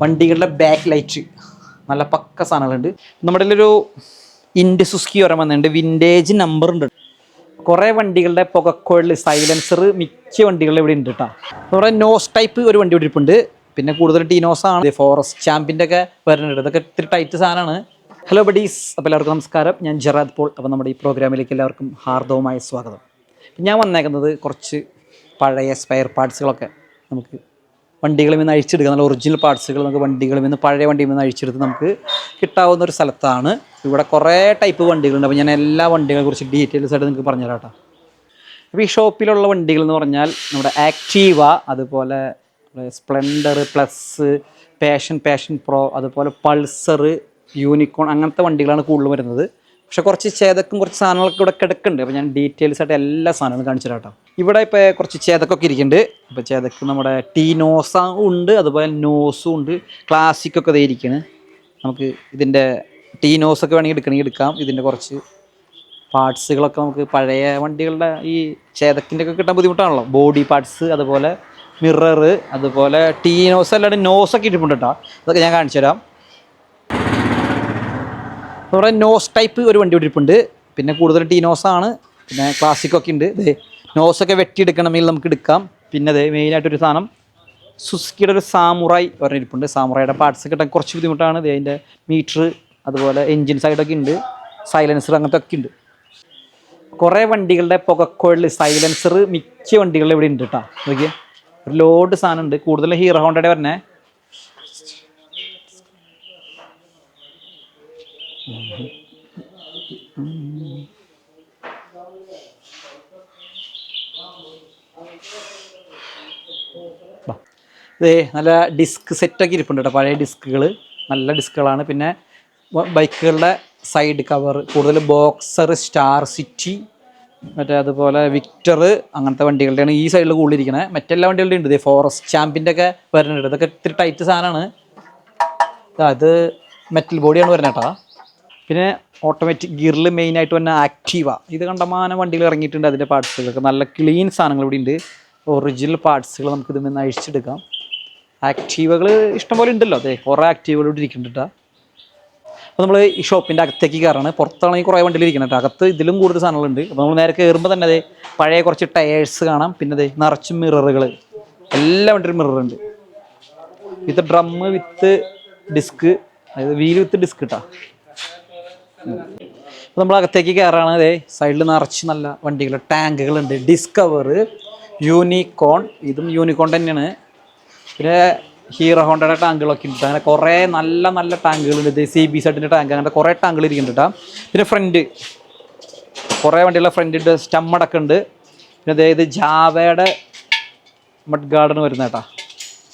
വണ്ടികളുടെ back light നല്ല പക്ക സാധനങ്ങളുണ്ട്. നമ്മുടെ ഒരു ഇൻഡ് സുസ്കി വരാൻ വന്നിട്ടുണ്ട്. വിന്റേജ് നമ്പർ ഉണ്ട്. കുറേ വണ്ടികളുടെ പുകക്കുഴൽ സൈലൻസർ മിക്ക വണ്ടികളിലും ഇവിടെ ഉണ്ട് കേട്ടോ നമ്മുടെ നോസ് ടൈപ്പ് ഒരു വണ്ടി ഇവിടെ ഇരിപ്പുണ്ട്. പിന്നെ കൂടുതൽ ടീനോസ് ആണ്. ഫോറസ്റ്റ് ചാമ്പിന്റെ ഒക്കെ വരുന്നുണ്ട്. ഇതൊക്കെ ഇത്തിരി ടൈറ്റ് സാധനമാണ്. ഹലോ ബഡീസ് അപ്പോൾ എല്ലാവർക്കും നമസ്കാരം. ഞാൻ ജറാദ് പോൾ. അപ്പോൾ നമ്മുടെ ഈ പ്രോഗ്രാമിലേക്ക് എല്ലാവർക്കും ഹാർദവമായ സ്വാഗതം. ഞാൻ വന്നേക്കുന്നത് കുറച്ച് പഴയ സ്പെയർ പാർട്സുകളൊക്കെ നമുക്ക് വണ്ടികളിൽ നിന്ന് അഴിച്ചെടുക്കുക. നല്ല ഒറിജിനൽ പാർട്സുകൾ നമുക്ക് വണ്ടികളിൽ നിന്ന് പഴയ വണ്ടിയിൽ നിന്ന് അഴിച്ചെടുത്ത് നമുക്ക് കിട്ടാവുന്ന ഒരു സ്ഥലത്താണ്. ഇവിടെ കുറേ ടൈപ്പ് വണ്ടികളുണ്ട്. അപ്പോൾ ഞാൻ എല്ലാ വണ്ടികളെ കുറിച്ച് ഡീറ്റെയിൽസ് ആയിട്ട് നിങ്ങൾക്ക് പറഞ്ഞുതരാം കേട്ടോ. അപ്പോൾ ഈ ഷോപ്പിലുള്ള വണ്ടികൾ എന്ന് പറഞ്ഞാൽ നമ്മുടെ ആക്റ്റീവ അതുപോലെ Splendor Plus Passion Passion Pro അതുപോലെ പൾസർ യൂണിക്കോൺ അങ്ങനത്തെ വണ്ടികളാണ് കൂടുതൽ വരുന്നത്. പക്ഷെ കുറച്ച് ചേതക്കും കുറച്ച് സാധനങ്ങളൊക്കെ ഇവിടെ കിടക്കുന്നുണ്ട്. അപ്പോൾ ഞാൻ ഡീറ്റെയിൽസ് ആയിട്ട് എല്ലാ സാധനങ്ങളും കാണിച്ചു കേട്ടോ. ഇവിടെ ഇപ്പോൾ കുറച്ച് ചേതക്കൊക്കെ ഇരിക്കുന്നുണ്ട്. ഇപ്പോൾ ചേതക്ക് നമ്മുടെ ടീ നോസ ഉണ്ട് അതുപോലെ നോസും ഉണ്ട്. ക്ലാസിക് ഒക്കെ ഇരിക്കുന്നത് നമുക്ക് ഇതിന്റെ ടീ നോസൊക്കെ വേണമെങ്കിൽ എടുക്കണമെങ്കിൽ എടുക്കാം. ഇതിന്റെ കുറച്ച് പാർട്സുകളൊക്കെ നമുക്ക് പഴയ വണ്ടികളുടെ ഈ ചേതക്കിന്റെ ഒക്കെ കിട്ടാൻ ബുദ്ധിമുട്ടാണല്ലോ. ബോഡി പാർട്സ് അതുപോലെ മിറർ അതുപോലെ ടീ നോസ് അല്ലാണ്ട് നോസൊക്കെ ഇട്ടിട്ടുണ്ട് കേട്ടോ. അതൊക്കെ ഞാൻ കാണിച്ചു തരാം. നമ്മുടെ നോസ് ടൈപ്പ് ഒരു വണ്ടി ഇരിപ്പുണ്ട്. പിന്നെ കൂടുതൽ ടീനോസ് ആണ്. പിന്നെ ക്ലാസിക് ഒക്കെ ഉണ്ട്. ദേ നോസൊക്കെ വെട്ടിയെടുക്കണമെങ്കിൽ നമുക്ക് എടുക്കാം. പിന്നെ ദേ മെയിനായിട്ടൊരു സാധനം സുസ്കിയുടെ ഒരു സാമുറായി പറഞ്ഞിരിപ്പുണ്ട് സാമുറായിയുടെ പാർട്സ് കിട്ടാൻ കുറച്ച് ബുദ്ധിമുട്ടാണ്. അതിന്റെ മീറ്റർ അതുപോലെ എൻജിൻ സൈഡൊക്കെ ഉണ്ട്. സൈലൻസർ അങ്ങനത്തെ ഒക്കെ ഉണ്ട്. കുറേ വണ്ടികളുടെ പുകക്കോഴിൽ സൈലൻസർ മിക്ക വണ്ടികളിലും ഇവിടെ ഉണ്ട് കേട്ടോ നോക്കിയേ. ഒരു ലോഡ് സാധനം ഉണ്ട്. കൂടുതലും ഹീറോ ഹോണ്ടയുടെ വരണേ. ദേ നല്ല ഡിസ്ക് സെറ്റൊക്കെ ഇരിപ്പുണ്ട് കേട്ടോ. പഴയ ഡിസ്കുകൾ നല്ല ഡിസ്കുകളാണ്. പിന്നെ ബൈക്കുകളുടെ സൈഡ് കവർ കൂടുതൽ ബോക്സർ സ്റ്റാർ സിറ്റി മറ്റേ അതുപോലെ വിക്ടർ അങ്ങനത്തെ വണ്ടികളുടെയാണ് ഈ സൈഡിൽ കൂടുതലിരിക്കണേ. മറ്റെല്ലാ വണ്ടികളുടെയും ഉണ്ട്. ഇതേ ഫോറസ്റ്റ് ചാമ്പിന്റെ ഒക്കെ വരുന്നുണ്ട്. ഇതൊക്കെ ഇത്തിരി ടൈറ്റ് സാധനമാണ്. അത് മെറ്റൽ ബോഡിയാണ് വരുന്നത് കേട്ടോ. പിന്നെ ഓട്ടോമാറ്റിക് ഗിയറിൽ മെയിനായിട്ട് വന്ന ആക്റ്റീവ ഇത് കണ്ടമാനം വണ്ടികൾ ഇറങ്ങിയിട്ടുണ്ട് അതിന്റെ പാർട്സുകളൊക്കെ നല്ല ക്ലീൻ സാധനങ്ങൾ ഇവിടെ ഉണ്ട്. ഒറിജിനൽ പാർട്സുകൾ നമുക്ക് ഇതിൽ നിന്ന് അഴിച്ചെടുക്കാം. ആക്റ്റീവകൾ ഇഷ്ടംപോലെ ഉണ്ടല്ലോ. അതെ കുറേ ആക്റ്റീവകൾ ഇവിടെ ഇരിക്കുന്നുണ്ട് അപ്പോൾ നമ്മൾ ഈ ഷോപ്പിന്റെ അകത്തേക്ക് കയറാണ്. പുറത്താണെങ്കിൽ കുറേ വണ്ടിയിൽ ഇരിക്കണം കേട്ടോ അകത്ത് ഇതിലും കൂടുതൽ സാധനങ്ങളുണ്ട്. അപ്പോൾ നമ്മൾ നേരെ കയറുമ്പോൾ തന്നെ അതെ പഴയ കുറച്ച് ടയേഴ്സ് കാണാം. പിന്നെ അതെ നിറച്ച് മിററുകൾ എല്ലാ വണ്ടിയിലും മിററുണ്ട് വിത്ത് ഡ്രം വിത്ത് ഡിസ്ക് അതായത് വീൽ വിത്ത് ഡിസ്ക് കിട്ടാ നമ്മൾ അകത്തേക്ക് കയറാണ് അതെ സൈഡിൽ നിറച്ച് നല്ല വണ്ടികൾ ടാങ്കുകളുണ്ട്. ഡിസ്കവർ യൂണിക്കോൺ ഇതും യൂണിക്കോൺ തന്നെയാണ്. പിന്നെ ഹീറോ ഹോണ്ടയുടെ ടാങ്കുകളൊക്കെ ഉണ്ട്. അങ്ങനെ കുറേ നല്ല നല്ല ടാങ്കുകളുണ്ട്. സി ബി സെഡിന്റെ ടാങ്ക്. അങ്ങനത്തെ കുറേ ടാങ്കുകൾ ഇരിക്കുന്നുണ്ട് കേട്ടോ പിന്നെ ഫ്രണ്ട് കുറേ വണ്ടികളുടെ ഫ്രണ്ട് ഉണ്ട്. സ്റ്റമ്മടക്കം ഉണ്ട്. പിന്നെ അതായത് ജാവയുടെ മഡ് ഗാർഡൻ വരുന്ന കേട്ടാ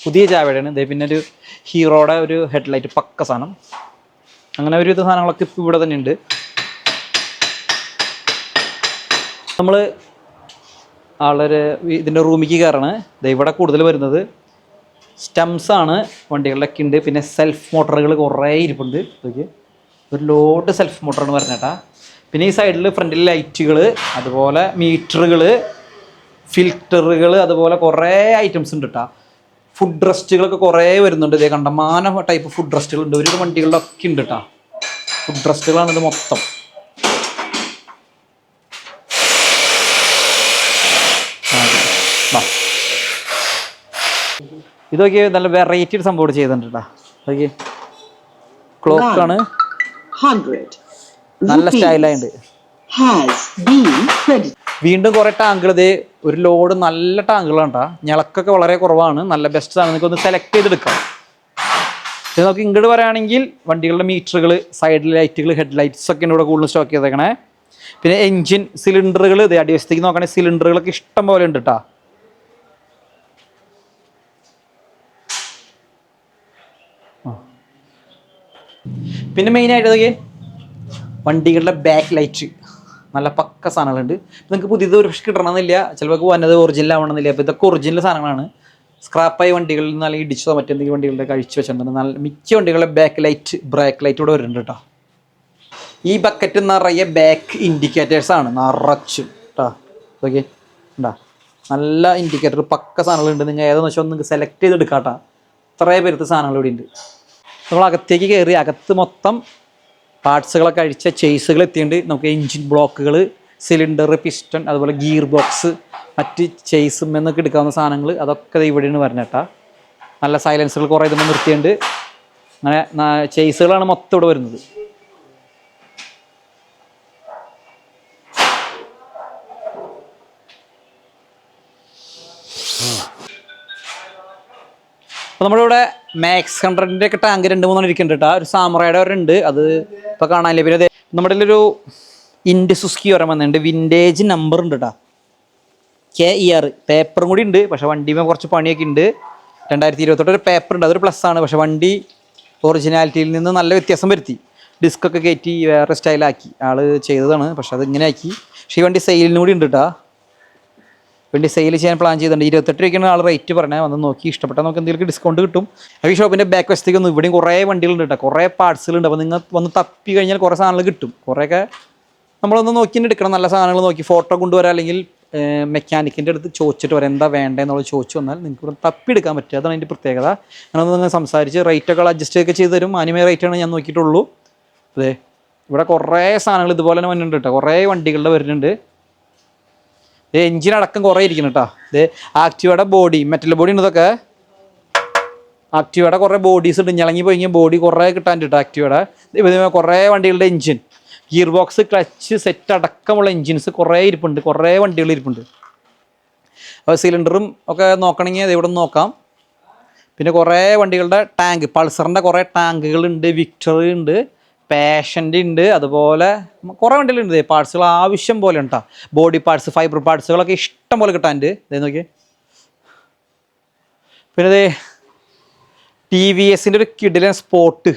പുതിയ ജാവയുടെയാണ് ഇതേ പിന്നെ ഒരു ഹീറോയുടെ ഒരു ഹെഡ്ലൈറ്റ് പക്ക സാധനം. അങ്ങനെ ഒരുവിധ സാധനങ്ങളൊക്കെ ഇപ്പോൾ ഇവിടെ തന്നെ ഉണ്ട് നമ്മൾ ആളൊരു ഇതിന്റെ റൂമിലേക്ക് കയറാണ് ഇവിടെ കൂടുതൽ വരുന്നത് സ്റ്റംസ് ആണ് വണ്ടികളിലൊക്കെ ഉണ്ട്. പിന്നെ സെൽഫ് മോട്ടറുകൾ കുറേ ഇരിപ്പുണ്ട്. ഇതൊക്കെ ഒരു ലോഡ് സെൽഫ് മോട്ടറാണ് പറഞ്ഞേട്ടാ പിന്നെ ഈ സൈഡിൽ ഫ്രണ്ടിൽ ലൈറ്റുകൾ അതുപോലെ മീറ്ററുകൾ ഫിൽറ്ററുകൾ അതുപോലെ കുറേ ഐറ്റംസ് ഉണ്ട് കേട്ടോ. ഫുഡ് റെസ്റ്റുകളൊക്കെ കുറേ വരുന്നുണ്ട്. ഇതേ കണ്ടമാന ടൈപ്പ് ഫുഡ് റെസ്റ്റുകൾ ഉണ്ട് ഒരു വണ്ടികളിലൊക്കെ ഉണ്ട് കേട്ടോ ഫുഡ് റെസ്റ്റുകളാണ് ഇത് മൊത്തം. ഇതൊക്കെ നല്ല വെറൈറ്റി സംഭവം ചെയ്തിട്ടുണ്ട് കേട്ടോ ക്ലോക്ക് ആണ്. നല്ല സ്റ്റൈലായിട്ടുണ്ട്. വീണ്ടും കുറേ ടാങ്കുകൾ ഇതേ ഒരു ലോഡ് നല്ല ടാങ്കുകളാണ് കേട്ടോ ഞളക്കൊക്കെ വളരെ കുറവാണ്. നല്ല ബെസ്റ്റ് ആണ് നിങ്ങൾക്ക് ഒന്ന് സെലക്ട് ചെയ്തെടുക്കാം. ഇത് നമുക്ക് ഇങ്ങോട്ട് പറയുകയാണെങ്കിൽ വണ്ടികളുടെ മീറ്ററുകൾ സൈഡ് ലൈറ്റുകൾ ഹെഡ് ലൈറ്റ്സ് ഒക്കെ ഇവിടെ കൂടുതൽ സ്റ്റോക്ക് ചെയ്തേക്കണേ. പിന്നെ എൻജിൻ സിലിണ്ടറുകൾ ഇത് അടിവശത്തേക്ക് നോക്കുകയാണെങ്കിൽ സിലിണ്ടറുകളൊക്കെ ഇഷ്ടം പോലെ ഉണ്ട് കേട്ടോ പിന്നെ മെയിനായിട്ട് വണ്ടികളുടെ ബാക്ക് ലൈറ്റ് നല്ല പക്ക സാധനങ്ങളുണ്ട്. നിങ്ങൾക്ക് പുതിയത് ഒരു പക്ഷേ കിട്ടണമെന്നില്ല. ചിലപ്പോൾ വന്നത് ഒറിജിനൽ ആവണമെന്നില്ല. അപ്പോൾ ഇതൊക്കെ ഒറിജിനൽ സാധനങ്ങളാണ്. സ്ക്രാപ്പായ വണ്ടികളിൽ നിന്ന് അല്ലെങ്കിൽ ഇടിച്ചതോ മറ്റെന്തെങ്കിലും വണ്ടികളുടെ കഴിച്ച് വെച്ചിട്ടുണ്ട്. നല്ല മിക്ക വണ്ടികളുടെ ബാക്ക് ലൈറ്റ് ബ്രേക്ക് ലൈറ്റ് ഇവിടെ വരുന്നുണ്ട് കേട്ടോ. ഈ ബക്കറ്റ് നിറയെ ബാക്ക് ഇൻഡിക്കേറ്റേഴ്സ് ആണ്. നിറച്ചും കേട്ടോ. ഓക്കെ ഉണ്ടാ? നല്ല ഇൻഡിക്കേറ്റർ പക്ക സാധനങ്ങളുണ്ട്. നിങ്ങൾ ഏതെന്ന് വെച്ചാൽ നിങ്ങൾക്ക് സെലക്ട് ചെയ്തെടുക്കാം കേട്ടോ. അത്രയും പേരത്തെ സാധനങ്ങൾ ഇവിടെ ഉണ്ട് നമ്മൾ അകത്തേക്ക് കയറി അകത്ത് മൊത്തം പാർട്സുകളൊക്കെ അഴിച്ച ചേസുകൾ എത്തിയിട്ടുണ്ട്. നമുക്ക് എഞ്ചിൻ ബ്ലോക്കുകൾ സിലിണ്ടർ പിസ്റ്റൺ അതുപോലെ ഗിയർ ബോക്സ് മറ്റ് ചേസും എന്നൊക്കെ എടുക്കാവുന്ന സാധനങ്ങൾ അതൊക്കെ ഇവിടെയാണ് പറഞ്ഞേട്ടാ നല്ല സൈലൻസുകൾ കുറേ ഇതുമ്പോൾ നിർത്തിയിട്ടുണ്ട്. അങ്ങനെ ചേസുകളാണ് മൊത്തം ഇവിടെ വരുന്നത്. അപ്പോൾ നമ്മുടെ ഇവിടെ മാക്സ് ഹൺഡ്രഡിന്റെ ഒക്കെ ടാങ്ക് രണ്ട് മൂന്നെണ്ണം ഇരിക്കുന്നുണ്ട് കേട്ടോ. ഒരു സാമറയുടെ ഒരുണ്ട് അത് ഇപ്പോൾ കാണാനില്ല? പിന്നെ നമ്മുടെ ഒരു ഇൻഡ് സുസ്കി പറയാൻ വന്നിട്ടുണ്ട്. വിന്റേജ് നമ്പർ ഉണ്ട് കേട്ടോ കെ ഇ ആർ പേപ്പറും കൂടി ഉണ്ട്. പക്ഷെ വണ്ടിമേ കുറച്ച് പണിയൊക്കെ ഉണ്ട്. രണ്ടായിരത്തി ഇരുപത്തെട്ട് ഒരു പേപ്പർ ഉണ്ട്. അതൊരു പ്ലസ് ആണ്. പക്ഷെ വണ്ടി ഒറിജിനാലിറ്റിയിൽ നിന്ന് നല്ല വ്യത്യാസം വരുത്തി. ഡിസ്ക് ഒക്കെ കയറ്റി വേറെ സ്റ്റൈലാക്കി ആൾ ചെയ്തതാണ്. പക്ഷെ അത് ഇങ്ങനെ ആക്കി. പക്ഷേ ഈ വണ്ടി സെയിലിനും കൂടി ഉണ്ട് കേട്ടോ വേണ്ടി സെയിൽ ചെയ്യാൻ പ്ലാൻ ചെയ്തിട്ടുണ്ട്. ഇരുപത്തെട്ട് രൂപയ്ക്കാണ് ആൾ റേറ്റ് പറഞ്ഞാൽ വന്ന് നോക്കി. ഇഷ്ടപ്പെട്ടാൽ നമുക്ക് എന്തെങ്കിലും ഡിസ്കൗണ്ട് കിട്ടും. ഈ ഷോപ്പിന്റെ ബാക്ക് വശത്തേക്ക് ഒന്നും ഇവിടെയും കുറേ വണ്ടികളുണ്ട് കേട്ടോ കുറേ പാർട്സുകളുണ്ട് അപ്പോൾ നിങ്ങൾ വന്ന് തപ്പി കഴിഞ്ഞാൽ കുറേ സാധനങ്ങൾ കിട്ടും. കുറേയൊക്കെ നമ്മളൊന്ന് നോക്കി എടുക്കണം. നല്ല സാധനങ്ങൾ നോക്കി. ഫോട്ടോ കൊണ്ടുവരാം അല്ലെങ്കിൽ മെക്കാനിക്കിന്റെ അടുത്ത് ചോദിച്ചിട്ട് വരാം. എന്താ വേണ്ടതെന്നുള്ളത് ചോദിച്ചു വന്നാൽ നിങ്ങൾക്ക് ഇവിടെ തപ്പിയെടുക്കാൻ പറ്റും. അതാണ് അതിന്റെ പ്രത്യേകത. ഞാനൊന്ന് നിങ്ങൾ സംസാരിച്ച് റേറ്റൊക്കെ അഡ്ജസ്റ്റ് ഒക്കെ ചെയ്ത് തരും. ആനിമേ റേറ്റാണ് ഞാൻ നോക്കിയിട്ടുള്ളൂ. അതെ. ഇവിടെ കുറേ സാധനങ്ങൾ ഇതുപോലെ തന്നെ വരുന്നുണ്ട് കേട്ടോ കുറേ വണ്ടികളുടെ വരുന്നുണ്ട്. എഞ്ചിൻ അടക്കം കുറേ ഇരിക്കണം കേട്ടോ ഇത് ആക്റ്റീവയുടെ ബോഡി മെറ്റൽ ബോഡി ഉണ്ട് ഇതൊക്കെ? ആക്റ്റീവയുടെ കുറേ ബോഡീസ് ഉണ്ട്. ഞളങ്ങി പോയി ബോഡി കുറേ കിട്ടാൻ കേട്ടോ ആക്റ്റീവയുടെ ഇതേ കുറേ വണ്ടികളുടെ engine gear box clutch set അടക്കമുള്ള എഞ്ചിൻസ് കുറേ ഇരിപ്പുണ്ട്. കുറേ വണ്ടികൾ ഇരിപ്പുണ്ട്. അപ്പോൾ സിലിണ്ടറും ഒക്കെ നോക്കണമെങ്കിൽ ഇവിടെ നോക്കാം. പിന്നെ കുറേ വണ്ടികളുടെ ടാങ്ക് പൾസറിന്റെ കുറേ ടാങ്കുകളുണ്ട് വിക്ടറി ഉണ്ട് പാഷന്റെ ഉണ്ട്. അതുപോലെ കുറേ വണ്ടിയിലുണ്ട് പാർട്സുകൾ ആവശ്യം പോലെ ഉണ്ടാ ബോഡി പാർട്സ് ഫൈബർ പാർട്സുകളൊക്കെ ഇഷ്ടം പോലെ കിട്ടാനുണ്ട് ഇതേ നോക്കിയേ. പിന്നെ ഇതേ ടി വി എസിന്റെ ഒരു കിഡിലെ സ്പോട്ട്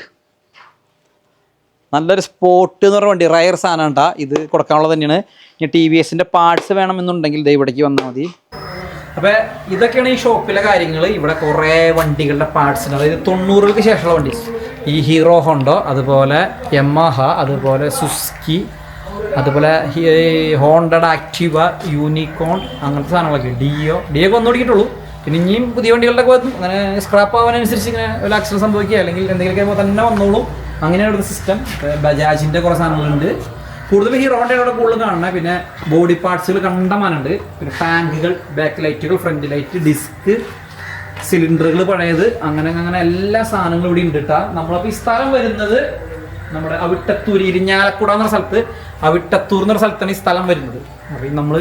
നല്ലൊരു സ്പോട്ട് എന്ന് പറഞ്ഞ വണ്ടി. റയർ സാധനം ഉണ്ടാ ഇത് കൊടുക്കാനുള്ളത് തന്നെയാണ്. ഇനി ടി വി എസിന്റെ പാർട്സ് വേണമെന്നുണ്ടെങ്കിൽ ദേ ഇവിടേക്ക് വന്നാൽ മതി. അപ്പോൾ ഇതൊക്കെയാണ് ഈ ഷോപ്പിലെ കാര്യങ്ങൾ ഇവിടെ കുറേ വണ്ടികളുടെ പാർട്സ് ഉണ്ട് അതായത് തൊണ്ണൂറുകൾക്ക് ശേഷമുള്ള വണ്ടി ഈ ഹീറോ ഹോണ്ടോ അതുപോലെ യമഹ അതുപോലെ സുസ്കി അതുപോലെ ഹോണ്ടഡ് ആക്റ്റീവ യൂണിക്കോൺ അങ്ങനത്തെ സാധനങ്ങളൊക്കെ. ഡിയോ ഡിയോ ഒക്കെ വന്നോടിക്കിട്ടുള്ളൂ പിന്നെ ഇനിയും പുതിയ വണ്ടികളുടെ വന്നു അങ്ങനെ സ്ക്രാപ്പ് ആവാനനുസരിച്ച് ഇങ്ങനെ ഒരു ആക്സിഡന്റ് സംഭവിക്കുക അല്ലെങ്കിൽ എന്തെങ്കിലുമൊക്കെ തന്നെ വന്നോളൂ. അങ്ങനെയാണ് ഒരു സിസ്റ്റം ബജാജിന്റെ കുറേ സാധനങ്ങളുണ്ട്. കൂടുതലും ഹീറോ ഹോണ്ടയുടെ കൂടുതൽ കാണണം പിന്നെ ബോഡി പാർട്സുകൾ കണ്ടമാനുണ്ട് പിന്നെ ടാങ്കുകൾ ബാക്ക് ലൈറ്റുകൾ ഫ്രണ്ട് ലൈറ്റ് ഡിസ്ക് സിലിണ്ടറുകൾ പഴയത്. അങ്ങനെ അങ്ങനെ എല്ലാ സാധനങ്ങളും ഇവിടെ ഉണ്ട് കേട്ടാ നമ്മളപ്പോൾ ഈ സ്ഥലം വരുന്നത് നമ്മുടെ അവിട്ടത്തൂർ ഇരിഞ്ഞാലക്കുട എന്ന സ്ഥലത്ത് അവിട്ടത്തൂർ എന്ന സ്ഥലത്താണ് ഈ സ്ഥലം വരുന്നത്. അപ്പൊ നമ്മൾ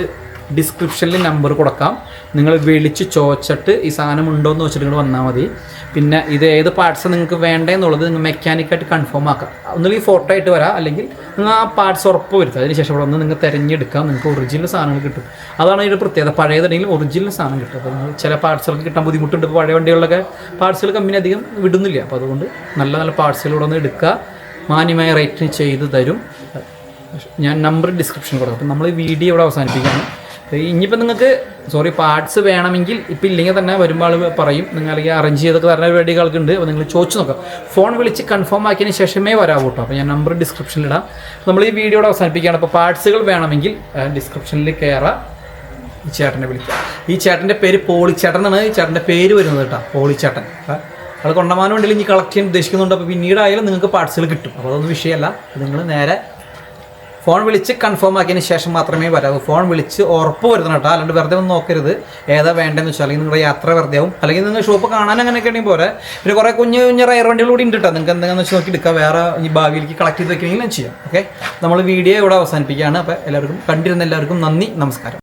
ഡിസ്ക്രിപ്ഷനിൽ നമ്പർ കൊടുക്കാം. നിങ്ങൾ വിളിച്ച് ചോദിച്ചിട്ട് ഈ സാധനം ഉണ്ടോ എന്ന് വെച്ചിട്ട് നിങ്ങൾ വന്നാൽ മതി. പിന്നെ ഇത് ഏത് പാർട്സ് നിങ്ങൾക്ക് വേണ്ടതെന്നുള്ളത് നിങ്ങൾ മെക്കാനിക്കായിട്ട് കൺഫേം ആക്കാം. ഒന്നുകിൽ ഈ ഫോട്ടോ ആയിട്ട് വരാം. അല്ലെങ്കിൽ നിങ്ങൾ ആ പാർട്സ് ഉറപ്പ് വരുത്തുക. അതിനുശേഷം ഇവിടെ വന്ന് നിങ്ങൾ തിരഞ്ഞെടുക്കാം. നിങ്ങൾക്ക് ഒറിജിനൽ സാധനങ്ങൾ കിട്ടും. അതാണ് ഇതിന്റെ പ്രത്യേകത. പഴയതുണ്ടെങ്കിൽ ഒറിജിനൽ സാധനം കിട്ടും. അപ്പോൾ നിങ്ങൾ ചില പാർട്സുകൾക്ക് കിട്ടാൻ ബുദ്ധിമുട്ടുണ്ട്. ഇപ്പോൾ പഴയ വണ്ടികളിലൊക്കെ പാർട്സുകൾ കമ്പനി അധികം വിടുന്നില്ല. അപ്പോൾ അതുകൊണ്ട് നല്ല നല്ല പാർട്സുകൾ ഇവിടെ നിന്ന് എടുക്കുക. മാന്യമായ റേറ്റിന് ചെയ്ത് തരും. ഞാൻ നമ്പർ ഡിസ്ക്രിപ്ഷൻ കൊടുക്കാം. അപ്പം നമ്മൾ വീഡിയോ ഇവിടെ അവസാനിപ്പിക്കുകയാണ്. ഇനിയിപ്പോൾ നിങ്ങൾക്ക് സോറി പാർട്സ് വേണമെങ്കിൽ ഇപ്പം ഇല്ലെങ്കിൽ തന്നെ വരുമ്പോൾ പറയും. നിങ്ങൾ അല്ലെങ്കിൽ അറേഞ്ച് ചെയ്തൊക്കെ തരുന്ന വേണ്ടികൾക്ക് ഉണ്ട് അപ്പോൾ നിങ്ങൾ ചോദിച്ചു നോക്കാം. ഫോൺ വിളിച്ച് കൺഫേം ആക്കിയതിന് ശേഷമേ വരാവൂ കേട്ടോ അപ്പോൾ ഞാൻ നമ്പർ ഡിസ്ക്രിപ്ഷനിൽ ഇടാം. നമ്മൾ ഈ വീഡിയോ അവസാനിപ്പിക്കുകയാണ്. അപ്പോൾ പാർട്സുകൾ വേണമെങ്കിൽ ഡിസ്ക്രിപ്ഷനിൽ കയറാം ഈ ചേട്ടനെ വിളിക്കാം. ഈ ചേട്ടന്റെ പേര് പോളിച്ചേട്ടൻ എന്നാണ് ഈ ചേട്ടന്റെ പേര് വരുന്നത് കേട്ടോ പോളിച്ചേട്ടൻ. അത് കൊണ്ടമാനം ഉണ്ടെങ്കിൽ ഇനി കളക്ട് ചെയ്യാൻ ഉദ്ദേശിക്കുന്നുണ്ട്. അപ്പോൾ പിന്നീടായാലും നിങ്ങൾക്ക് പാർട്സുകൾ കിട്ടും. അപ്പോൾ അതൊന്നും വിഷയമല്ല. നിങ്ങൾ നേരെ ഫോൺ വിളിച്ച് കൺഫേം ആക്കിയതിന് ശേഷം മാത്രമേ വരാവൂ. ഫോൺ വിളിച്ച് ഉറപ്പ് വരുത്തണം കേട്ടോ. അല്ലാണ്ട് വെറുതെ ഒന്ന് നോക്കരുത്. ഏതാ വേണ്ടതെന്ന് വെച്ചാൽ അല്ലെങ്കിൽ നിങ്ങളുടെ യാത്ര വെറുതെ ആവും. അല്ലെങ്കിൽ നിങ്ങൾ ഷോപ്പ് കാണാൻ അങ്ങനെയൊക്കെ ഉണ്ടെങ്കിൽ പോരെ. പിന്നെ കുറേ കുഞ്ഞു കുഞ്ഞു റയർ വണ്ടികൾ കൂടി ഉണ്ട് കേട്ടോ. നിങ്ങൾക്ക് എന്തെങ്കിലും വെച്ച് നോക്കി എടുക്കാം. വേറെ ഈ ഭാവിയിലേക്ക് കളക്ട് ചെയ്ത് വെക്കണമെങ്കിലും ചെയ്യാം. ഓക്കെ നമ്മൾ വീഡിയോ ഇവിടെ അവസാനിപ്പിക്കുകയാണ്. അപ്പോൾ എല്ലാവർക്കും കണ്ടിരുന്ന എല്ലാവർക്കും നന്ദി നമസ്കാരം.